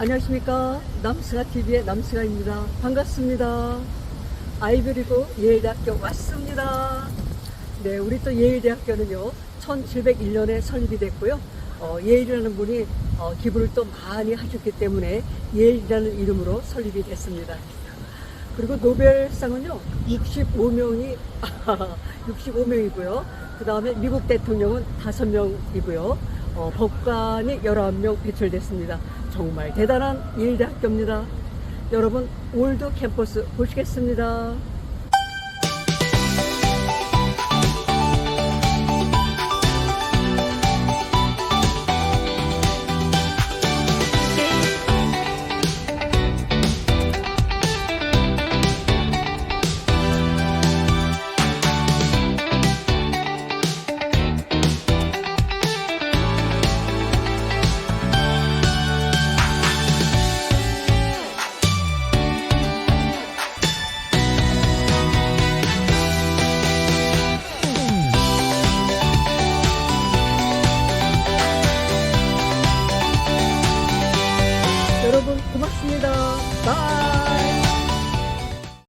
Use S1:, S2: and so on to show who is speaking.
S1: 안녕하십니까 남스가 TV의 남스가입니다. 반갑습니다. 아이브리고 예일대학교 왔습니다. 네, 우리 또 예일대학교는요 1701년에 설립이 됐고요. 어, 예일이라는 분이 어, 기부를 또 많이 하셨기 때문에 예일이라는 이름으로 설립이 됐습니다. 그리고 노벨상은요 65명이 65명이고요. 그 다음에 미국 대통령은 5명이고요. 어, 법관이 11명 배출됐습니다. 정말 대단한 예일대학교입니다. 여러분 올드 캠퍼스 보시겠습니다. 고맙습니다. 바이.